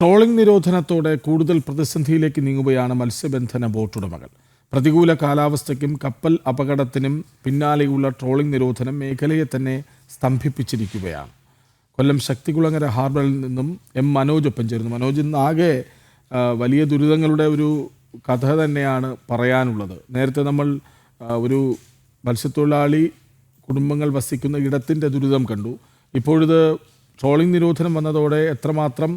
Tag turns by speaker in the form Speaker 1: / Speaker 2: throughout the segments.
Speaker 1: Trawling നിരോധനത്തോടെ കൂടുതൽ പ്രതിസന്ധിയിലേക്ക് നീങ്ങുകയാണ് മത്സ്യബന്ധന ബോട്ടുടമകൾ പ്രതികൂല കാലാവസ്ഥയ്ക്കും കപ്പൽ അപകടത്തിനും പിന്നാലെയുള്ള ട്രോളിംഗ് നിരോധനം മേഖലയെ തന്നെ സ്തംഭിപ്പിച്ചിരിക്കുകയാണ്. കൊല്ലം ശക്തികുളങ്ങര ഹാർബറിൽ നിന്നും എം മനോജ് ഒപ്പം ചേരുന്നു. മനോജ് ഇന്ന് ആകെ വലിയ ദുരിതങ്ങളുടെ ഒരു കഥ തന്നെയാണ് പറയാനുള്ളത്. നേരത്തെ നമ്മൾ ഒരു മത്സ്യത്തൊഴിലാളി കുടുംബങ്ങൾ വസിക്കുന്ന ഇടത്തിന്റെ ദുരിതം കണ്ടു. ഇപ്പോഴിത് ട്രോളിംഗ് നിരോധനം വന്നതോടെ എത്രമാത്രം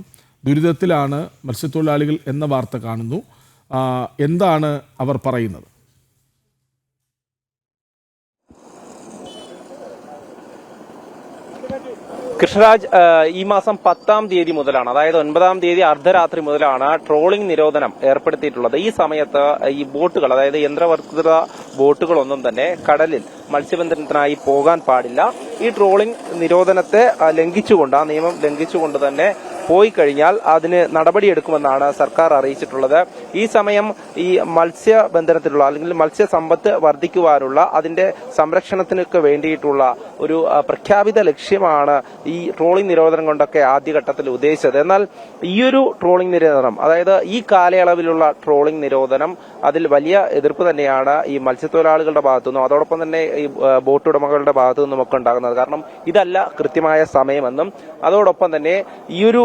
Speaker 1: ദുരിതത്തിലാണ് മത്സ്യത്തൊഴിലാളികൾ എന്ന വാർത്ത കാണുന്നു. എന്താണ് അവർ പറയുന്നത്?
Speaker 2: കൃഷ്ണരാജ് ഈ മാസം പത്താം തീയതി മുതലാണ് അതായത് ഒൻപതാം തീയതി അർദ്ധരാത്രി മുതലാണ് ട്രോളിംഗ് നിരോധനം ഏർപ്പെടുത്തിയിട്ടുള്ളത്. ഈ സമയത്ത് ഈ ബോട്ടുകൾ അതായത് യന്ത്രവർത്തിത ബോട്ടുകളൊന്നും തന്നെ കടലിൽ മത്സ്യബന്ധനത്തിനായി പോകാൻ പാടില്ല. ഈ ട്രോളിംഗ് നിരോധനത്തെ ലംഘിച്ചുകൊണ്ട് ആ നിയമം ലംഘിച്ചുകൊണ്ട് തന്നെ പോയി കഴിഞ്ഞാൽ അതിന് നടപടിയെടുക്കുമെന്നാണ് സർക്കാർ അറിയിച്ചിട്ടുള്ളത്. ഈ സമയം ഈ മത്സ്യബന്ധനത്തിലുള്ള അല്ലെങ്കിൽ മത്സ്യസമ്പത്ത് വർദ്ധിക്കുവാനുള്ള അതിന്റെ സംരക്ഷണത്തിനൊക്കെ വേണ്ടിയിട്ടുള്ള ഒരു പ്രഖ്യാപിത ലക്ഷ്യമാണ് ഈ ട്രോളിംഗ് നിരോധനം കൊണ്ടൊക്കെ ആദ്യഘട്ടത്തിൽ ഉദ്ദേശിച്ചത്. എന്നാൽ ഈയൊരു ട്രോളിംഗ് നിരോധനം അതായത് ഈ കാലയളവിലുള്ള ട്രോളിംഗ് നിരോധനം അതിൽ വലിയ എതിർപ്പ് തന്നെയാണ് ഈ മത്സ്യത്തൊഴിലാളികളുടെ ഭാഗത്തുനിന്നും അതോടൊപ്പം തന്നെ ഈ ബോട്ട് ഉടമകളുടെ ഭാഗത്തു നിന്നും ഒക്കെ ഉണ്ടാകുന്നത്. കാരണം ഇതല്ല കൃത്യമായ സമയമെന്നും അതോടൊപ്പം തന്നെ ഈയൊരു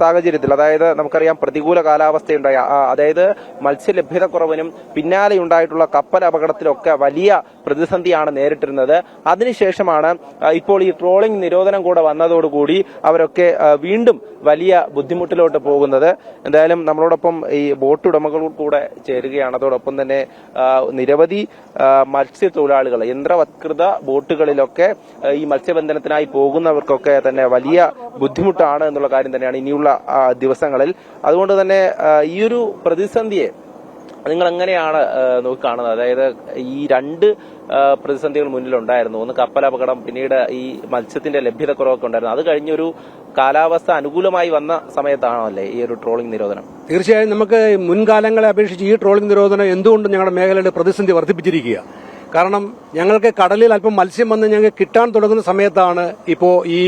Speaker 2: സാഹചര്യത്തിൽ അതായത് നമുക്കറിയാം പ്രതികൂല കാലാവസ്ഥയുണ്ടായ അതായത് മത്സ്യലഭ്യതക്കുറവിനും പിന്നാലെ ഉണ്ടായിട്ടുള്ള കപ്പൽ അപകടത്തിലൊക്കെ വലിയ പ്രതിസന്ധിയാണ് നേരിട്ടിരുന്നത്. അതിനുശേഷമാണ് ഇപ്പോൾ ഈ ട്രോളിംഗ് നിരോധനം കൂടെ വന്നതോടുകൂടി അവരൊക്കെ വീണ്ടും വലിയ ബുദ്ധിമുട്ടിലോട്ട് പോകുന്നത്. എന്തായാലും നമ്മളോടൊപ്പം ഈ ബോട്ട് ഉടമകൾ കൂടെ ചേരുകയാണ്. അതോടൊപ്പം തന്നെ നിരവധി മത്സ്യത്തൊഴിലാളികൾ യന്ത്രവത്കൃത ബോട്ടുകളിലൊക്കെ ഈ മത്സ്യബന്ധനത്തിനായി പോകുന്നവർക്കൊക്കെ തന്നെ വലിയ ബുദ്ധിമുട്ടാണ് എന്നുള്ള കാര്യം തന്നെയാണ് ഇനിയുള്ള ദിവസങ്ങളിൽ. അതുകൊണ്ട് തന്നെ ഈ ഒരു പ്രതിസന്ധിയെ നിങ്ങൾ എങ്ങനെയാണ് നോക്കിക്കാണുന്നത്? അതായത് ഈ രണ്ട് പ്രതിസന്ധികൾ മുന്നിലുണ്ടായിരുന്നു. ഒന്ന് കപ്പൽ അപകടം പിന്നീട് ഈ മത്സ്യത്തിന്റെ ലഭ്യതക്കുറവൊക്കെ ഉണ്ടായിരുന്നു. അത് കഴിഞ്ഞൊരു കാലാവസ്ഥ അനുകൂലമായി വന്ന സമയത്താണോ അല്ലേ ഈ ഒരു ട്രോളിംഗ് നിരോധനം?
Speaker 3: തീർച്ചയായും നമുക്ക് മുൻകാലങ്ങളെ അപേക്ഷിച്ച് ഈ ട്രോളിംഗ് നിരോധനം എന്തുകൊണ്ടും ഞങ്ങളുടെ മേഖലയുടെ പ്രതിസന്ധി വർദ്ധിപ്പിച്ചിരിക്കുക? കാരണം ഞങ്ങൾക്ക് കടലിൽ അല്പം മത്സ്യം വന്ന് ഞങ്ങൾക്ക് കിട്ടാൻ തുടങ്ങുന്ന സമയത്താണ് ഇപ്പോൾ ഈ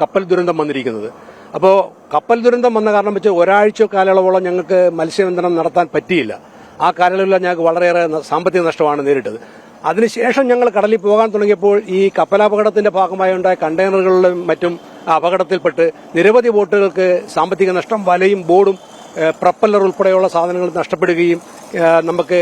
Speaker 3: കപ്പൽ ദുരന്തം വന്നിരിക്കുന്നത്. അപ്പോൾ കപ്പൽ ദുരന്തം വന്ന കാരണം വെച്ച് ഒരാഴ്ച കാലയളവോളം ഞങ്ങൾക്ക് മത്സ്യബന്ധനം നടത്താൻ പറ്റിയില്ല. ആ കാലയളവിൽ ഞങ്ങൾക്ക് വളരെയേറെ സാമ്പത്തിക നഷ്ടമാണ് നേരിട്ടത്. അതിനുശേഷം ഞങ്ങൾ കടലിൽ പോകാൻ തുടങ്ങിയപ്പോൾ ഈ കപ്പലപകടത്തിന്റെ ഭാഗമായി ഉണ്ടായ കണ്ടെയ്നറുകളിലും മറ്റും അപകടത്തിൽപ്പെട്ട് നിരവധി ബോട്ടുകൾക്ക് സാമ്പത്തിക നഷ്ടം വലയും ബോർഡും പ്രപ്പല്ലർ ഉൾപ്പെടെയുള്ള സാധനങ്ങൾ നഷ്ടപ്പെടുകയും നമുക്ക്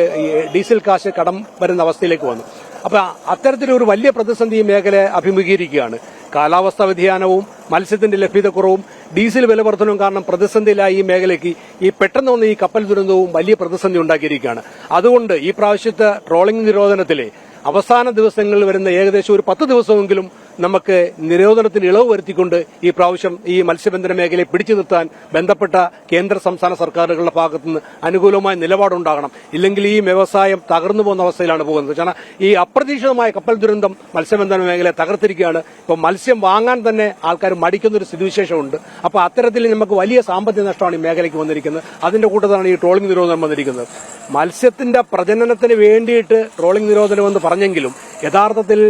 Speaker 3: ഡീസൽ കാശ് കടം വരുന്ന അവസ്ഥയിലേക്ക് വന്നു. അപ്പൊ അത്തരത്തിലൊരു വലിയ പ്രതിസന്ധി മേഖല അഭിമുഖീകരിക്കുകയാണ്. കാലാവസ്ഥാ വ്യതിയാനവും മത്സ്യത്തിന്റെ ലഭ്യതക്കുറവും ഡീസൽ വില വർധനവും കാരണം പ്രതിസന്ധിയിലായ ഈ മേഖലയ്ക്ക് ഈ പെട്ടെന്ന് വന്ന ഈ കപ്പൽ ദുരന്തവും വലിയ പ്രതിസന്ധി ഉണ്ടാക്കിയിരിക്കുകയാണ്. അതുകൊണ്ട് ഈ പ്രാവശ്യത്തെ ട്രോളിംഗ് നിരോധനത്തിലെ അവസാന ദിവസങ്ങളിൽ വരുന്ന ഏകദേശം ഒരു പത്ത് ദിവസമെങ്കിലും നമുക്ക് നിരോധനത്തിന് ഇളവ് വരുത്തിക്കൊണ്ട് ഈ പ്രാവശ്യം ഈ മത്സ്യബന്ധന മേഖലയെ പിടിച്ചു നിർത്താൻ ബന്ധപ്പെട്ട കേന്ദ്ര സംസ്ഥാന സർക്കാരുകളുടെ ഭാഗത്തുനിന്ന് അനുകൂലമായ നിലപാടുണ്ടാകണം. ഇല്ലെങ്കിൽ ഈ വ്യവസായം തകർന്നു പോകുന്ന അവസ്ഥയിലാണ് പോകുന്നത്. കാരണം ഈ അപ്രതീക്ഷിതമായ കപ്പൽ ദുരന്തം മത്സ്യബന്ധന മേഖലയെ തകർത്തിരിക്കുകയാണ്. ഇപ്പോൾ മത്സ്യം വാങ്ങാൻ തന്നെ ആൾക്കാർ മടിക്കുന്ന ഒരു സ്ഥിതിവിശേഷമുണ്ട്. അപ്പോൾ അത്തരത്തിൽ നമുക്ക് വലിയ സാമ്പത്തിക നഷ്ടമാണ് ഈ മേഖലയ്ക്ക് വന്നിരിക്കുന്നത്. അതിന്റെ കൂട്ടത്തിലാണ് ഈ ട്രോളിംഗ് നിരോധനം വന്നിരിക്കുന്നത്. മത്സ്യത്തിന്റെ പ്രജനനത്തിന് വേണ്ടിയിട്ട് ട്രോളിംഗ് നിരോധനം എന്ന് പറഞ്ഞെങ്കിലും യഥാർത്ഥത്തിൽ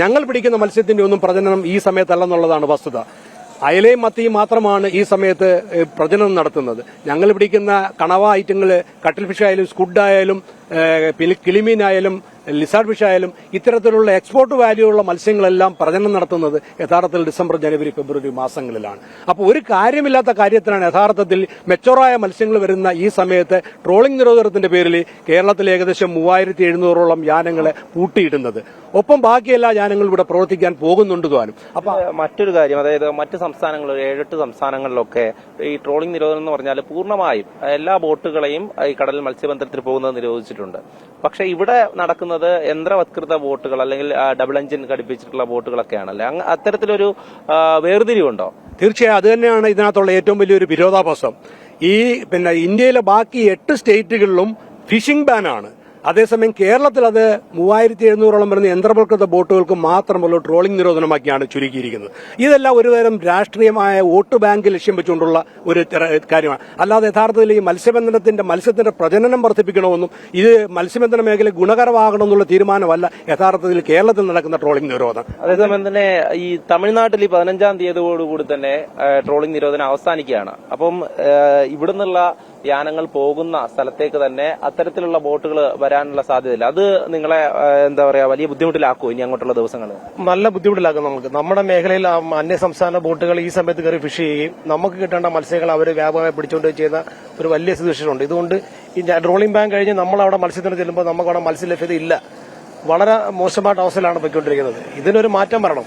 Speaker 3: ഞങ്ങൾ പിടിക്കുന്ന മത്സ്യത്തിന്റെ ഒന്നും പ്രജനനം ഈ സമയത്തല്ലെന്നുള്ളതാണ് വസ്തുത. അയലയും മത്തിയും മാത്രമാണ് ഈ സമയത്ത് പ്രജനനം നടത്തുന്നത്. ഞങ്ങൾ പിടിക്കുന്ന കണവ ഐറ്റങ്ങൾ കട്ടിൽ ഫിഷ് ആയാലും സ്കുഡ് ആയാലും കിളിമീനായാലും ലിസാർഡ് ഫിഷ് ആയാലും ഇത്തരത്തിലുള്ള എക്സ്പോർട്ട് വാല്യൂ ഉള്ള മത്സ്യങ്ങളെല്ലാം പ്രജനം നടത്തുന്നത് യഥാർത്ഥത്തിൽ ഡിസംബർ ജനുവരി ഫെബ്രുവരി മാസങ്ങളിലാണ്. അപ്പോൾ ഒരു കാര്യമില്ലാത്ത കാര്യത്തിനാണ് യഥാർത്ഥത്തിൽ മെച്ചോറായ മത്സ്യങ്ങൾ വരുന്ന ഈ സമയത്ത് ട്രോളിംഗ് നിരോധനത്തിന്റെ പേരിൽ കേരളത്തിൽ ഏകദേശം മൂവായിരത്തി എഴുന്നൂറോളം യാനങ്ങളെ പൂട്ടിയിടുന്നത്. ഒപ്പം ബാക്കി എല്ലാ യാനങ്ങളും ഇവിടെ പ്രവർത്തിക്കാൻ പോകുന്നുണ്ട് താനും. അപ്പൊ
Speaker 2: മറ്റൊരു കാര്യം അതായത് മറ്റ് സംസ്ഥാനങ്ങൾ ഏഴെട്ട് സംസ്ഥാനങ്ങളിലൊക്കെ ഈ ട്രോളിംഗ് നിരോധനം എന്ന് പറഞ്ഞാൽ പൂർണമായും എല്ലാ ബോട്ടുകളെയും ഈ കടലിൽ മത്സ്യബന്ധനത്തിൽ പോകുന്നത് നിരോധിച്ചിട്ടുണ്ട്. പക്ഷേ ഇവിടെ നടക്കുന്നത് യന്ത്രവത്കൃത ബോട്ടുകൾ അല്ലെങ്കിൽ ഡബിൾ എഞ്ചിൻ ഘടിപ്പിച്ചിട്ടുള്ള ബോട്ടുകളൊക്കെയാണല്ലേ? അത്തരത്തിലൊരു വേർതിരിവുണ്ടോ?
Speaker 3: തീർച്ചയായും അത് തന്നെയാണ് ഇതിനകത്തുള്ള ഏറ്റവും വലിയൊരു വിരോധാഭാസം. ഈ പിന്നെ ഇന്ത്യയിലെ ബാക്കി എട്ട് സ്റ്റേറ്റുകളിലും ഫിഷിംഗ് ബാനാണ്. അതേസമയം കേരളത്തിൽ അത് മൂവായിരത്തി എഴുന്നൂറോളം വരുന്ന യന്ത്രവൽകൃത ബോട്ടുകൾക്ക് മാത്രമുള്ള ട്രോളിംഗ് നിരോധനമാക്കിയാണ് ചുരുക്കിയിരിക്കുന്നത്. ഇതെല്ലാം ഒരുതരം രാഷ്ട്രീയമായ വോട്ട് ബാങ്ക് ലക്ഷ്യം വെച്ചുകൊണ്ടുള്ള ഒരു കാര്യമാണ്. അല്ലാതെ യഥാർത്ഥത്തിൽ ഈ മത്സ്യബന്ധനത്തിന്റെ മത്സ്യത്തിന്റെ പ്രജനനം വർദ്ധിപ്പിക്കണമെന്നും ഇത് മത്സ്യബന്ധന മേഖല ഗുണകരമാകണമെന്നുള്ള തീരുമാനമല്ല യഥാർത്ഥത്തിൽ കേരളത്തിൽ നടക്കുന്ന ട്രോളിംഗ് നിരോധനം.
Speaker 2: അതേസമയം തന്നെ ഈ തമിഴ്നാട്ടിൽ ഈ പതിനഞ്ചാം തീയതിയോടുകൂടി തന്നെ ട്രോളിംഗ് നിരോധനം അവസാനിക്കുകയാണ്. അപ്പം ഇവിടുന്നുള്ള യാനങ്ങൾ പോകുന്ന സ്ഥലത്തേക്ക് തന്നെ അത്തരത്തിലുള്ള ബോട്ടുകൾ വരാനുള്ള സാധ്യതയില്ല. അത് നിങ്ങളെ എന്താ പറയാ വലിയ ബുദ്ധിമുട്ടിലാക്കും ഇനി അങ്ങോട്ടുള്ള ദിവസങ്ങൾ
Speaker 4: നല്ല ബുദ്ധിമുട്ടിലാക്കും നമുക്ക്. നമ്മുടെ മേഖലയിൽ അന്യ സംസ്ഥാന ബോട്ടുകൾ ഈ സമയത്ത് കയറി ഫിഷ് ചെയ്യുകയും നമുക്ക് കിട്ടേണ്ട മത്സ്യങ്ങൾ അവർ വ്യാപകമായി പിടിച്ചുകൊണ്ട് ചെയ്യുന്ന ഒരു വലിയ സിറ്റുവേഷനുണ്ട് ഇതുകൊണ്ട് ഈ ട്രോളിംഗ് ബാങ്ക് കഴിഞ്ഞ് നമ്മൾ അവിടെ മത്സ്യത്തിന് ചെല്ലുമ്പോൾ നമുക്ക് അവിടെ മത്സ്യ ലഭ്യത ഇല്ല. വളരെ മോശമായിട്ട് അവസ്ഥയിലാണ് പോയിക്കൊണ്ടിരിക്കുന്നത്. ഇതിനൊരു മാറ്റം വരണം.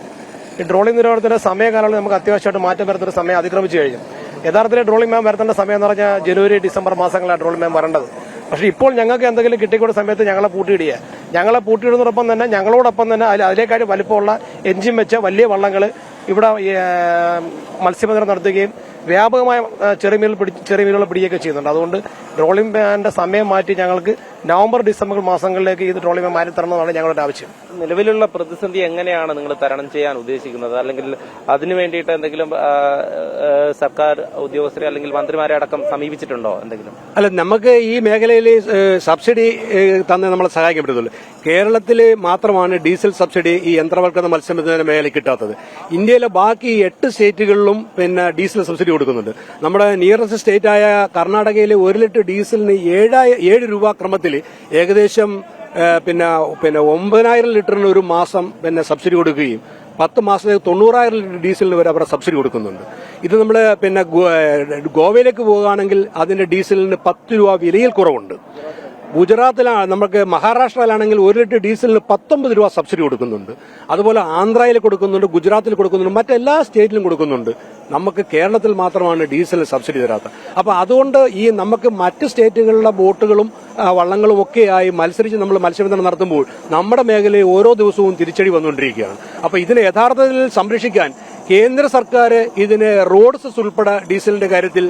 Speaker 4: ഈ ട്രോളിംഗ് നിരോധനത്തിന്റെ സമയകാലങ്ങളിൽ നമുക്ക് അത്യാവശ്യമായിട്ട് മാറ്റം വരുന്ന ഒരു സമയം അതിക്രമിച്ചു കഴിഞ്ഞു. യഥാർത്ഥത്തിൽ ട്രോളിംഗ് മാം വരുത്തേണ്ട സമയം എന്ന് പറഞ്ഞാൽ ജനുവരി ഡിസംബർ മാസങ്ങളാണ് ട്രോളിംഗ് മാം വരേണ്ടത്. പക്ഷേ ഇപ്പോൾ ഞങ്ങൾക്ക് എന്തെങ്കിലും കിട്ടിക്കൂടെ സമയത്ത് ഞങ്ങളെ പൂട്ടിയിടുക. ഞങ്ങളെ പൂട്ടിയിടുന്നതോടൊപ്പം തന്നെ ഞങ്ങളോടൊപ്പം തന്നെ അതിൽ വലിപ്പമുള്ള എഞ്ചിൻ വെച്ച വലിയ വള്ളങ്ങൾ ഇവിടെ മത്സ്യബന്ധനം നടത്തുകയും വ്യാപകമായ ചെറുമീനുകൾ പിടി ചെറുമീനുകൾ പിടിക്കുകയൊക്കെ ചെയ്യുന്നുണ്ട്. അതുകൊണ്ട് ട്രോളിംഗ് ബാനിന്റെ സമയം മാറ്റി ഞങ്ങൾക്ക് നവംബർ ഡിസംബർ മാസങ്ങളിലേക്ക് ഈ ട്രോളിംഗ് ബാൻ മാറ്റി തരണമെന്നാണ് ഞങ്ങളുടെ ആവശ്യം.
Speaker 2: നിലവിലുള്ള പ്രതിസന്ധി എങ്ങനെയാണ് നിങ്ങൾ തരണം ചെയ്യാൻ ഉദ്ദേശിക്കുന്നത്? അല്ലെങ്കിൽ അതിനു വേണ്ടിയിട്ട് എന്തെങ്കിലും സർക്കാർ ഉദ്യോഗസ്ഥരെ അല്ലെങ്കിൽ മന്ത്രിമാരെ അടക്കം സമീപിച്ചിട്ടുണ്ടോ എന്തെങ്കിലും?
Speaker 3: അല്ല നമുക്ക് ഈ മേഖലയിൽ സബ്സിഡി തന്ന് നമ്മളെ സഹായിക്കാൻ പറ്റത്തുള്ളൂ കേരളത്തിൽ മാത്രമാണ് ഡീസൽ സബ്സിഡി ഈ യന്ത്രവൽക്കൃത മത്സ്യബന്ധന മേഖല കിട്ടാത്തത്. ഇന്ത്യയിലെ ബാക്കി എട്ട് സ്റ്റേറ്റുകളിലും പിന്നെ ഡീസൽ സബ്സിഡി കൊടുക്കുന്നുണ്ട്. നമ്മുടെ നിയറസ്റ്റ് സ്റ്റേറ്റ് ആയ കർണാടകയിലെ ഒരു ലിറ്റർ ഡീസലിന് ഏഴായ ഏഴ് രൂപ ക്രമത്തിൽ ഏകദേശം പിന്നെ പിന്നെ ഒമ്പതിനായിരം ലിറ്ററിന് ഒരു മാസം പിന്നെ സബ്സിഡി കൊടുക്കുകയും പത്ത് മാസത്തേക്ക് തൊണ്ണൂറായിരം ലിറ്റർ ഡീസലിന് വരെ അവിടെ സബ്സിഡി കൊടുക്കുന്നുണ്ട്. ഇത് നമ്മൾ പിന്നെ ഗോവയിലേക്ക് പോകുകയാണെങ്കിൽ അതിന്റെ ഡീസലിന് പത്ത് രൂപ വിലയിൽ കുറവുണ്ട്. ഗുജറാത്തിലാണ് നമുക്ക് മഹാരാഷ്ട്രയിലാണെങ്കിൽ ഒരു ലിറ്റർ ഡീസലിന് പത്തൊമ്പത് രൂപ സബ്സിഡി കൊടുക്കുന്നുണ്ട്. അതുപോലെ ആന്ധ്രയിൽ കൊടുക്കുന്നുണ്ട് ഗുജറാത്തിൽ കൊടുക്കുന്നുണ്ട് മറ്റെല്ലാ സ്റ്റേറ്റിലും കൊടുക്കുന്നുണ്ട്. നമുക്ക് കേരളത്തിൽ മാത്രമാണ് ഡീസൽ സബ്സിഡി തരാത്തത്. അപ്പോൾ അതുകൊണ്ട് ഈ നമുക്ക് മറ്റ് സ്റ്റേറ്റുകളിലെ ബോട്ടുകളും വള്ളങ്ങളും ഒക്കെയായി മത്സരിച്ച് നമ്മൾ മത്സ്യബന്ധനം നടത്തുമ്പോൾ നമ്മുടെ മേഖലയിൽ ഓരോ ദിവസവും തിരിച്ചടി വന്നുകൊണ്ടിരിക്കുകയാണ്. അപ്പോൾ ഇതിനെ യഥാർത്ഥത്തിൽ സംരക്ഷിക്കാൻ കേന്ദ്ര സർക്കാർ ഇതിന് റോഡ്സ് ഉൾപ്പെടെ ഡീസലിന്റെ കാര്യത്തിൽ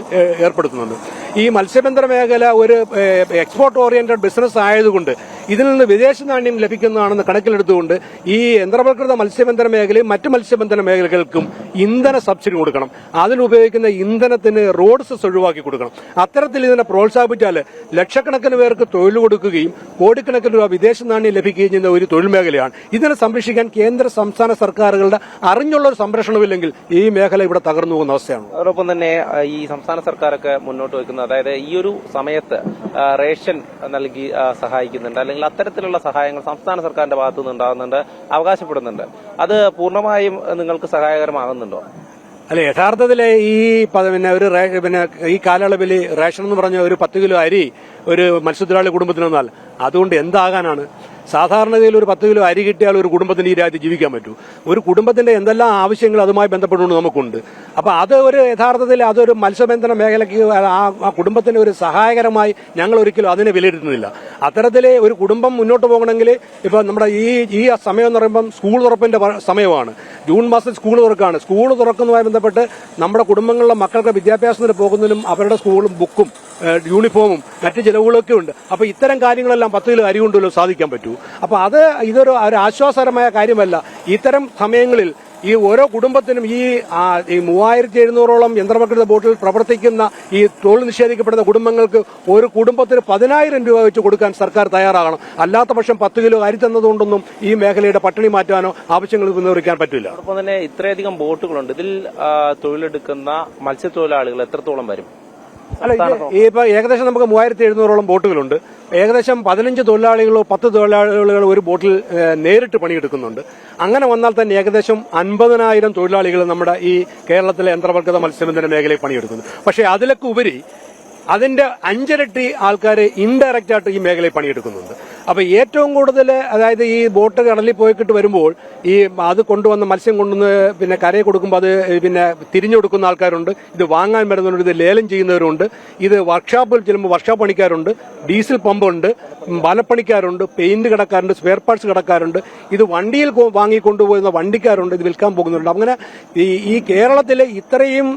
Speaker 3: ഏർപ്പെടുത്തുന്നുണ്ട്. ഈ മത്സ്യബന്ധന മേഖല ഒരു എക്സ്പോർട്ട് ഓറിയന്റഡ് ബിസിനസ് ആയതുകൊണ്ട് ഇതിൽ നിന്ന് വിദേശ നാണ്യം ലഭിക്കുന്നതാണെന്ന് കണക്കിലെടുത്തുകൊണ്ട് ഈ യന്ത്രവൽകൃത മത്സ്യബന്ധന മേഖലയും മറ്റ് മത്സ്യബന്ധന മേഖലകൾക്കും ഇന്ധന സബ്സിഡി കൊടുക്കണം. അതിനുപയോഗിക്കുന്ന ഇന്ധനത്തിന് റോഡ്സ് ഒഴിവാക്കി കൊടുക്കണം. അത്തരത്തിൽ ഇതിനെ പ്രോത്സാഹിപ്പിച്ചാൽ ലക്ഷക്കണക്കിന് പേർക്ക് തൊഴിൽ കൊടുക്കുകയും കോടിക്കണക്കിന് രൂപ വിദേശ നാണ്യം ലഭിക്കുകയും ചെയ്യുന്ന ഒരു തൊഴിൽ മേഖലയാണ്. ഇതിനെ സംരക്ഷിക്കാൻ കേന്ദ്ര സംസ്ഥാന സർക്കാരുകളുടെ അറിഞ്ഞുള്ള ഒരു സംരക്ഷണമില്ലെങ്കിൽ ഈ മേഖല ഇവിടെ തകർന്നു പോകുന്ന അവസ്ഥയാണ്
Speaker 2: അതോടൊപ്പം തന്നെ ഈ സംസ്ഥാന സർക്കാരൊക്കെ മുന്നോട്ട് വയ്ക്കുന്നത് അതായത് ഈ ഒരു സമയത്ത് റേഷൻ നൽകി സഹായിക്കുന്നുണ്ട് അല്ലെങ്കിൽ അത്തരത്തിലുള്ള സഹായങ്ങൾ സംസ്ഥാന സർക്കാരിന്റെ ഭാഗത്തു നിന്ന് ഉണ്ടാകുന്നുണ്ട് അവകാശപ്പെടുന്നുണ്ട്. അത് പൂർണമായും നിങ്ങൾക്ക് സഹായകരമാകുന്നുണ്ടോ?
Speaker 3: അല്ല യഥാർത്ഥത്തിൽ ഈ പിന്നെ ഒരു പിന്നെ ഈ കാലയളവിൽ റേഷൻ എന്ന് പറഞ്ഞ ഒരു പത്ത് കിലോ അരി ഒരു മത്സ്യത്തൊഴിലാളി കുടുംബത്തിന് വന്നാൽ അതുകൊണ്ട് എന്താകാനാണ്? സാധാരണഗതിയിൽ ഒരു പത്ത് കിലോ അരി കിട്ടിയാൽ ഒരു കുടുംബത്തിന് ഈ രാജ്യത്ത് ജീവിക്കാൻ പറ്റൂ. ഒരു കുടുംബത്തിന്റെ എന്തെല്ലാം ആവശ്യങ്ങൾ അതുമായി ബന്ധപ്പെട്ടുകൊണ്ട് നമുക്കുണ്ട്. അപ്പൊ അത് ഒരു യഥാർത്ഥത്തിൽ അതൊരു മത്സ്യബന്ധന മേഖലയ്ക്ക് ആ കുടുംബത്തിന് ഒരു സഹായകരമായി ഞങ്ങൾ ഒരിക്കലും അതിനെ വിലയിരുത്തുന്നില്ല. അത്തരത്തിൽ ഒരു കുടുംബം മുന്നോട്ട് പോകണമെങ്കിൽ ഇപ്പൊ നമ്മുടെ ഈ ഈ സമയം എന്ന് പറയുമ്പോൾ സ്കൂൾ തുറപ്പിന്റെ സമയമാണ്. ജൂൺ മാസം സ്കൂൾ തുറക്കാണ്. സ്കൂൾ തുറക്കുന്നതുമായി ബന്ധപ്പെട്ട് നമ്മുടെ കുടുംബങ്ങളിലെ മക്കൾക്ക് വിദ്യാഭ്യാസത്തിന് പോകുന്നതിനും അവരുടെ സ്കൂളും ബുക്കും യൂണിഫോമും മറ്റ് ചിലവുകളൊക്കെ ഉണ്ട്. അപ്പൊ ഇത്തരം കാര്യങ്ങളെല്ലാം പത്ത് കിലോ അരി കൊണ്ടല്ലോ സാധിക്കാൻ പറ്റൂ. അപ്പൊ അത് ഇതൊരു ഒരു ആശ്വാസകരമായ കാര്യമല്ല. ഇത്തരം സമയങ്ങളിൽ ഈ ഓരോ കുടുംബത്തിനും ഈ മൂവായിരത്തി എഴുന്നൂറോളം യന്ത്രവൽകൃത ബോട്ടിൽ പ്രവർത്തിക്കുന്ന ഈ തൊഴിൽ നിഷേധിക്കപ്പെടുന്ന കുടുംബങ്ങൾക്ക് ഒരു കുടുംബത്തിന് പതിനായിരം രൂപ വെച്ച് കൊടുക്കാൻ സർക്കാർ തയ്യാറാകണം. അല്ലാത്ത പക്ഷം പത്ത് കിലോ അരി തന്നതുകൊണ്ടൊന്നും ഈ മേഖലയുടെ പട്ടിണി മാറ്റാനോ ആവശ്യങ്ങൾ നിർവഹിക്കാൻ പറ്റില്ല.
Speaker 2: അതോടൊപ്പം തന്നെ ഇത്രയധികം ബോട്ടുകളുണ്ട്. ഇതിൽ തൊഴിലെടുക്കുന്ന മത്സ്യത്തൊഴിലാളികൾ എത്രത്തോളം വരും?
Speaker 3: അല്ല ഇപ്പൊ ഏകദേശം നമുക്ക് മൂവായിരത്തി എഴുന്നൂറോളം ബോട്ടുകളുണ്ട്. ഏകദേശം പതിനഞ്ച് തൊഴിലാളികളോ പത്ത് തൊഴിലാളികളോ ഒരു ബോട്ടിൽ നേരിട്ട് പണിയെടുക്കുന്നുണ്ട്. അങ്ങനെ വന്നാൽ തന്നെ ഏകദേശം അൻപതിനായിരം തൊഴിലാളികൾ നമ്മുടെ ഈ കേരളത്തിലെ യന്ത്രവൽകൃത മത്സ്യബന്ധന മേഖലയിൽ പണിയെടുക്കുന്നു. പക്ഷേ അതിലൊക്കെ ഉപരി അതിന്റെ അഞ്ചിരട്ടി ആൾക്കാർ ഇൻഡയറക്റ്റ് ആയിട്ട് ഈ മേഖലയിൽ പണിയെടുക്കുന്നുണ്ട്. അപ്പൊ ഏറ്റവും കൂടുതൽ അതായത് ഈ ബോട്ട് കടലിൽ പോയിക്കിട്ട് വരുമ്പോൾ ഈ അത് കൊണ്ടുവന്ന മത്സ്യം കൊണ്ടുവന്ന് പിന്നെ കരയെ കൊടുക്കുമ്പോൾ അത് പിന്നെ തിരിഞ്ഞു കൊടുക്കുന്ന ആൾക്കാരുണ്ട്. ഇത് വാങ്ങാൻ വരുന്നവരുണ്ട് ഇത് ലേലം ചെയ്യുന്നവരുണ്ട്. ഇത് വർക്ക്ഷോപ്പിൽ ചെല്ലുമ്പോൾ വർക്ക്ഷോപ്പ് പണിക്കാരുണ്ട് ഡീസൽ പമ്പുണ്ട് വലപ്പണിക്കാരുണ്ട് പെയിന്റ് കടക്കാരുണ്ട് സ്പെയർ പാർട്സ് കടക്കാരുണ്ട്. ഇത് വണ്ടിയിൽ വാങ്ങിക്കൊണ്ടുപോകുന്ന വാങ്ങി കൊണ്ടുപോകുന്ന വണ്ടിക്കാരുണ്ട് ഇത് വിൽക്കാൻ പോകുന്നുണ്ട് അങ്ങനെ ഈ കേരളത്തിലെ ഇത്രയും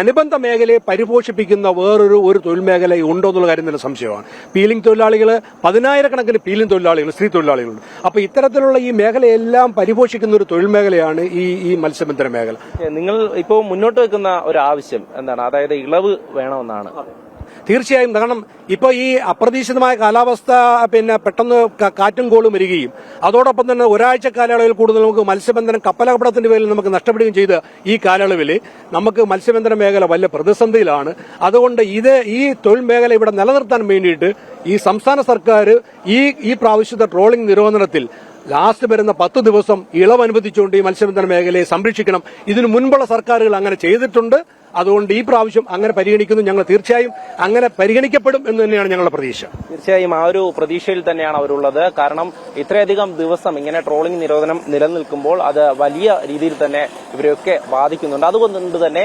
Speaker 3: അനുബന്ധ മേഖലയെ പരിപോഷിപ്പിക്കുന്ന വേറൊരു ഒരു തൊഴിൽ മേഖല ഉണ്ടോ എന്നുള്ള കാര്യം തന്നെ സംശയമാണ്. പീലിംഗ് തൊഴിലാളികൾ പതിനായിരക്കണക്കിന് പീലിംഗ് തൊഴിലാളികൾ സ്ത്രീ തൊഴിലാളികളുണ്ട്. അപ്പൊ ഇത്തരത്തിലുള്ള ഈ മേഖലയെല്ലാം പരിപോഷിക്കുന്ന ഒരു തൊഴിൽ മേഖലയാണ് ഈ ഈ മത്സ്യബന്ധന മേഖല.
Speaker 2: നിങ്ങൾ ഇപ്പോൾ മുന്നോട്ട് വെക്കുന്ന ഒരു ആവശ്യം എന്താണ്? അതായത് ഇളവ് വേണമെന്നാണ്.
Speaker 3: തീർച്ചയായും കാരണം ഇപ്പൊ ഈ അപ്രതീക്ഷിതമായ കാലാവസ്ഥ പിന്നെ പെട്ടെന്ന് കാറ്റും കോളും വരികയും അതോടൊപ്പം തന്നെ ഒരാഴ്ച കാലയളവിൽ കൂടുതൽ നമുക്ക് മത്സ്യബന്ധനം കപ്പലകപ്പടത്തിന്റെ പേരിൽ നമുക്ക് നഷ്ടപ്പെടുകയും ചെയ്ത ഈ കാലയളവിൽ നമുക്ക് മത്സ്യബന്ധന മേഖല വലിയ പ്രതിസന്ധിയിലാണ്. അതുകൊണ്ട് ഇത് ഈ തൊഴിൽ മേഖല ഇവിടെ നിലനിർത്താൻ വേണ്ടിയിട്ട് ഈ സംസ്ഥാന സർക്കാർ ഈ ഈ പ്രാവശ്യത്തെ ട്രോളിംഗ് നിരോധനത്തിൽ ലാസ്റ്റ് വരുന്ന പത്ത് ദിവസം ഇളവ് അനുവദിച്ചുകൊണ്ട് ഈ മത്സ്യബന്ധന മേഖലയെ സംരക്ഷിക്കണം. ഇതിനു മുൻപുള്ള സർക്കാരുകൾ അങ്ങനെ ചെയ്തിട്ടുണ്ട്. അതുകൊണ്ട് ഈ പ്രാവശ്യം അങ്ങനെ പരിഗണിക്കുന്നു ഞങ്ങൾ തീർച്ചയായും അങ്ങനെ പരിഗണിക്കപ്പെടും എന്ന് തന്നെയാണ് ഞങ്ങളുടെ പ്രതീക്ഷ.
Speaker 2: തീർച്ചയായും ആ ഒരു പ്രതീക്ഷയിൽ തന്നെയാണ് അവരുള്ളത്. കാരണം ഇത്രയധികം ദിവസം ഇങ്ങനെ ട്രോളിംഗ് നിരോധനം നിലനിൽക്കുമ്പോൾ അത് വലിയ രീതിയിൽ തന്നെ ഇവരെയൊക്കെ ബാധിക്കുന്നുണ്ട്. അതുകൊണ്ട് തന്നെ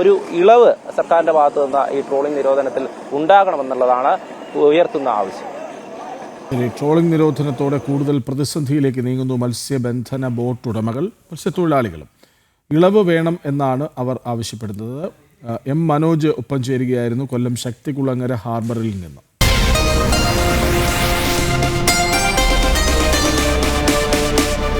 Speaker 2: ഒരു ഇളവ് സർക്കാരിന്റെ ഭാഗത്തു നിന്ന് ഈ ട്രോളിംഗ് നിരോധനത്തിൽ ഉണ്ടാകണമെന്നുള്ളതാണ് ഉയർത്തുന്ന ആവശ്യം.
Speaker 1: ഇനി ട്രോളിംഗ് നിരോധനത്തോടെ കൂടുതൽ പ്രതിസന്ധിയിലേക്ക് നീങ്ങുന്നു മത്സ്യബന്ധന ബോട്ടുടമകൾ മത്സ്യത്തൊഴിലാളികളും. ഇളവ് വേണം എന്നാണ് അവർ ആവശ്യപ്പെടുന്നത്. എം മനോജ് ഒപ്പം ചേരുകയായിരുന്നു കൊല്ലം ശക്തികുളങ്ങര ഹാർബറിൽ നിന്ന്.